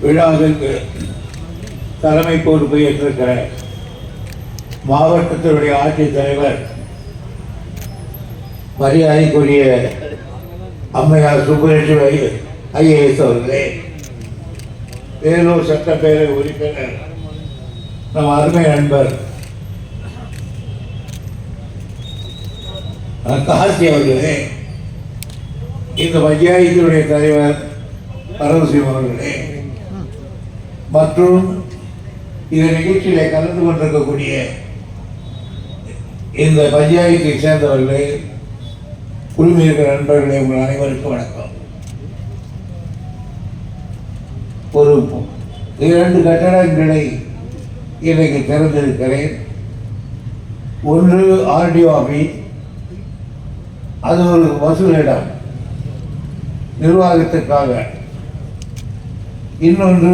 விழாவிற்கு தலைமை பொறுப்பு ஏற்றிருக்கிற மாவட்டத்தினுடைய ஆட்சித்தலைவர் மரியாதைக்குரிய அம்மையார் சுப்புலட்சுமி ஐஏஎஸ் அவர்களே வேலூர் சட்டப்பேரவை உறுப்பினர் நம் அருமை நண்பர் கார்த்தி அவர்களே இந்த பஞ்சாயத்தினுடைய தலைவர் பரமசிவம் அவர்களே மற்றும் இந்த நிகழ்ச்சியில கலந்து கொண்டிருக்கக்கூடிய இந்த பஞ்சாயத்தை சேர்ந்தவர்களே குழுமி நண்பர்களே உங்கள் அனைவருக்கும் வணக்கம். ஒரு இரண்டு கட்டடங்களை இன்றைக்கு திறந்திருக்கிறேன். ஒன்று ஆர்டிஓ ஆஃபீஸ் அது ஒரு வசூல் இடம் நிர்வாகத்துக்காக இன்னொன்று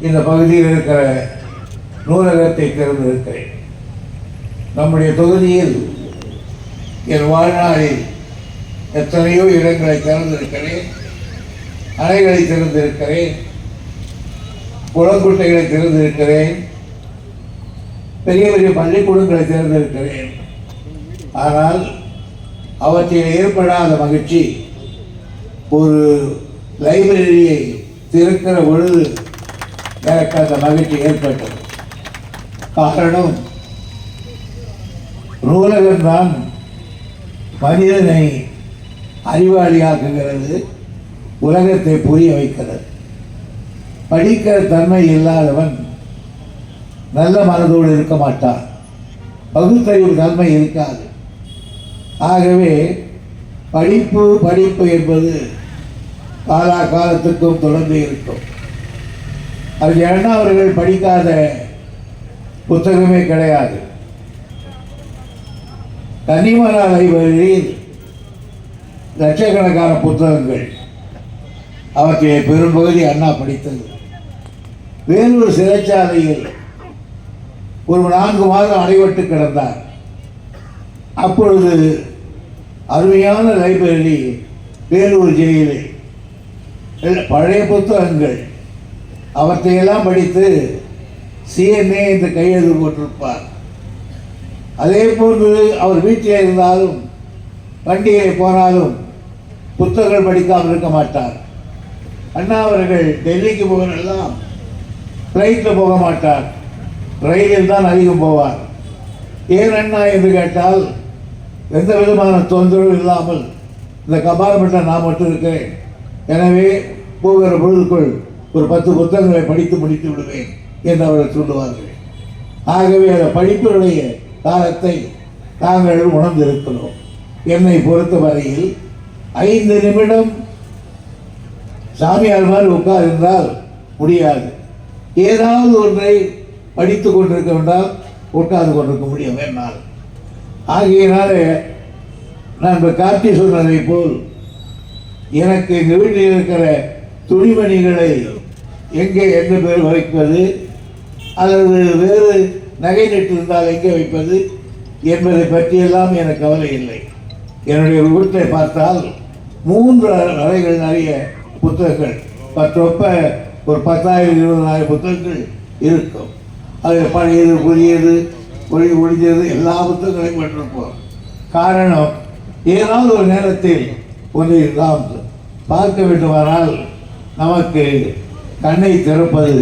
இந்த பகுதியில் இருக்கிற நூலகத்தை திறந்திருக்கிறேன் நம்முடைய தொகுதியில் என் வாழ்நாளில் எத்தனையோ இடங்களை திறந்திருக்கிறேன். அணைகளை திறந்திருக்கிறேன். குளங்குட்டைகளை திறந்திருக்கிறேன். பெரிய பெரிய பள்ளிக்கூடங்களை திறந்திருக்கிறேன். ஆனால் அவற்றில் ஏற்படாத மகிழ்ச்சி ஒரு லைப்ரரியை திறக்கிற பொழுது எனக்கு அந்த மகிழ்ச்சி ஏற்பட்டது. காரணம் நூலகம்தான் மனிதனை அறிவாளியாக்குகிறது உலகத்தை புரிய வைக்கிறது. படிக்கிற தன்மை இல்லாதவன் நல்ல மனதோடு இருக்க மாட்டான். பகுத்தறிவு தன்மை இருக்காது. ஆகவே படிப்பு படிப்பு என்பது காலா காலத்துக்கும் தொடர்ந்து இருக்கும். அது ஏன்னா அவர்கள் படிக்காத புத்தகமே கிடையாது. தனிமரா லைப்ரரியில் லட்சக்கணக்கான புத்தகங்கள். அவற்றை பெரும்பகுதி அண்ணா படித்தது. வேலூர் சிறைச்சாலையில் ஒரு நான்கு மாதம் அடைபட்டு கிடந்தார். அப்பொழுது அருமையான லைப்ரரி வேலூர் ஜெயிலில். பழைய புத்தகங்கள். அவற்றையெல்லாம் படித்து சிஎம்ஏ என்று கையெழுத்து போட்டிருப்பார். அதே போன்று அவர் வீட்டில் இருந்தாலும் வண்டியை போனாலும் புத்தகங்கள் படிக்காமல் இருக்க மாட்டார். அண்ணா அவர்கள் டெல்லிக்கு போகிறதெல்லாம் ஃப்ளைட்டில் போக மாட்டார். ரயிலில் தான் அதிகம் போவார். ஏன் அண்ணா என்று கேட்டால் எந்த விதமான தொந்தரவும் இல்லாமல் இந்த கம்பார்ட்மெண்ட்டில் நான் மட்டும் இருக்கிறேன் எனவே போகிற பொழுதுக்குள் ஒரு பத்து புத்தகங்களை படித்து முடித்து விடுவேன் என்று அவர்கள் சொல்லுவார்கள். ஆகவே அந்த படிப்பினுடைய காலத்தை நாங்கள் உணர்ந்திருக்கிறோம். என்னை பொறுத்த வரையில் ஐந்து நிமிடம் சாமியார் மாதிரி உட்கார்ந்தால் முடியாது. ஏதாவது ஒன்றை படித்து கொண்டிருக்க வேண்டால் உட்கார்ந்து கொண்டிருக்க முடியும் என்னால். ஆகையினால நான் இப்போ கார்த்தி சொன்னதை போல் எனக்கு எங்கள் வீட்டில் இருக்கிற துணிமணிகளை எங்கே எந்த பேர் வைப்பது? அல்லது வேறு நகை நட்டு இருந்தால் எங்கே வைப்பது? என்பதை பற்றியெல்லாம் எனக்கு கவலை இல்லை. என்னுடைய வீட்டை பார்த்தால் மூன்று அறைகள் நிறைய புத்தகங்கள் பத்தொப்ப ஒரு பத்தாயிரம் இருபதாயிரம் புத்தகங்கள் இருக்கும். அது பழையது புதியது ஒளி ஒழிஞ்சது எல்லா புத்தகங்களையும் பெற்றிருப்போம். காரணம் ஏதாவது ஒரு நேரத்தில் ஒன்றை நாம் பார்க்க வேண்டுமானால் நமக்கு கண்ணை திறப்பது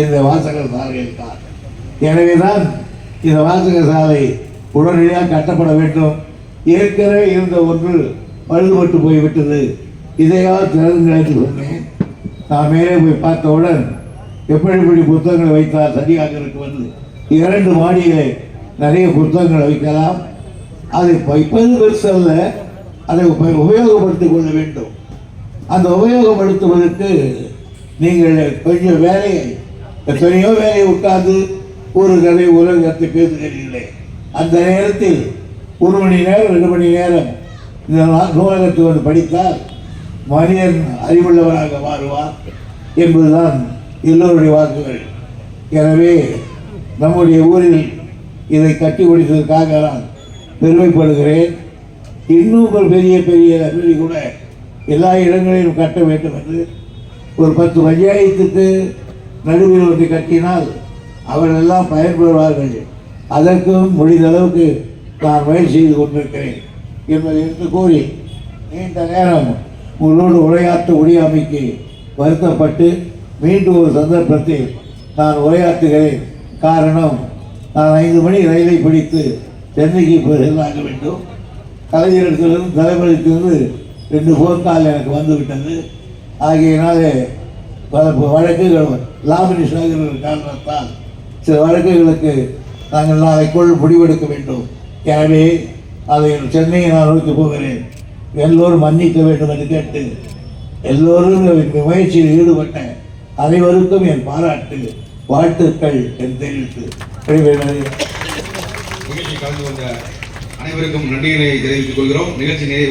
இந்த வாசகர் சாலையில் தான். எனவே தான் இந்த வாசகர் சாலை உடனடியாக கட்டப்பட வேண்டும். ஏற்கனவே இருந்த ஒன்று பழுதுபட்டு போய்விட்டது. இதையாவது திறந்துங்கள் என்று சொன்னேன் நான் மேலே போய் பார்த்தவுடன் எப்படி எப்படி புத்தகங்களை வைத்தால் சரியாக இருக்கும் என்று இரண்டு மாடியிலே நிறைய புத்தகங்களை வைக்கலாம். அதை வைப்பது பெருசல்ல அதை உபயோகப்படுத்திக் கொள்ள வேண்டும். அந்த உபயோகப்படுத்துவதற்கு நீங்கள் கொஞ்சம் வேலையை எத்தனையோ வேலையை உட்கார்ந்து ஒரு கதை உலகத்தை பேசுகிறீர்களே அந்த நேரத்தில் ஒரு மணி நேரம் ரெண்டு மணி நேரம் இந்த நூலகத்தை வந்து படித்தால் மனிதன் அறிவுள்ளவராக மாறுவார் என்பதுதான் எல்லோருடைய வாக்குகள் எனவே நம்முடைய ஊரில் இதை கட்டி முடித்ததற்காக நான் பெருமைப்படுகிறேன். இன்னும் ஒரு பெரிய பெரிய லைப்ரரி கூட எல்லா இடங்களிலும் கட்ட வேண்டும் என்று ஒரு பத்து பஞ்சாயத்துக்கு நடுவில் ஒன்று கட்டினால் அவர்களெல்லாம் பயன்படுவார்கள் அதற்கும் முடிந்த அளவுக்கு நான் முயற்சி செய்து கொண்டிருக்கிறேன் என்பதை என்று கூறி நீண்ட நேரம் உங்களோடு உரையாற்ற முடியாமைக்கு வருத்தப்பட்டு மீண்டும் ஒரு சந்தர்ப்பத்தில் நான் உரையாற்றுகிறேன். காரணம் நான் ஐந்து மணி ரயிலை பிடித்து சென்னைக்கு செல்லாக வேண்டும். கலைஞரிடத்திலிருந்து தலைவரிடத்திலிருந்து ரெண்டு ஃபோன் கால் எனக்கு வந்து விட்டது ஆகியனால பல வழக்குகள் லாபினிஷ் ஆகிற காரணத்தால் சில வழக்குகளுக்கு நாங்கள் நாளைக்குள் முடிவெடுக்க வேண்டும். எனவே அதை சென்னையை நான் நோக்கி போகிறேன். எல்லோரும் மன்னிக்க வேண்டும் என்று கேட்டு எல்லோரும் முயற்சியில் ஈடுபட்ட அனைவருக்கும் என் பாராட்டு வாழ்த்துக்கள் என்று தெரிவித்து நிகழ்ச்சி கலந்து கொண்ட அனைவருக்கும் நன்றிகளை தெரிவித்துக் கொள்கிறோம். நிகழ்ச்சி நிறைவாக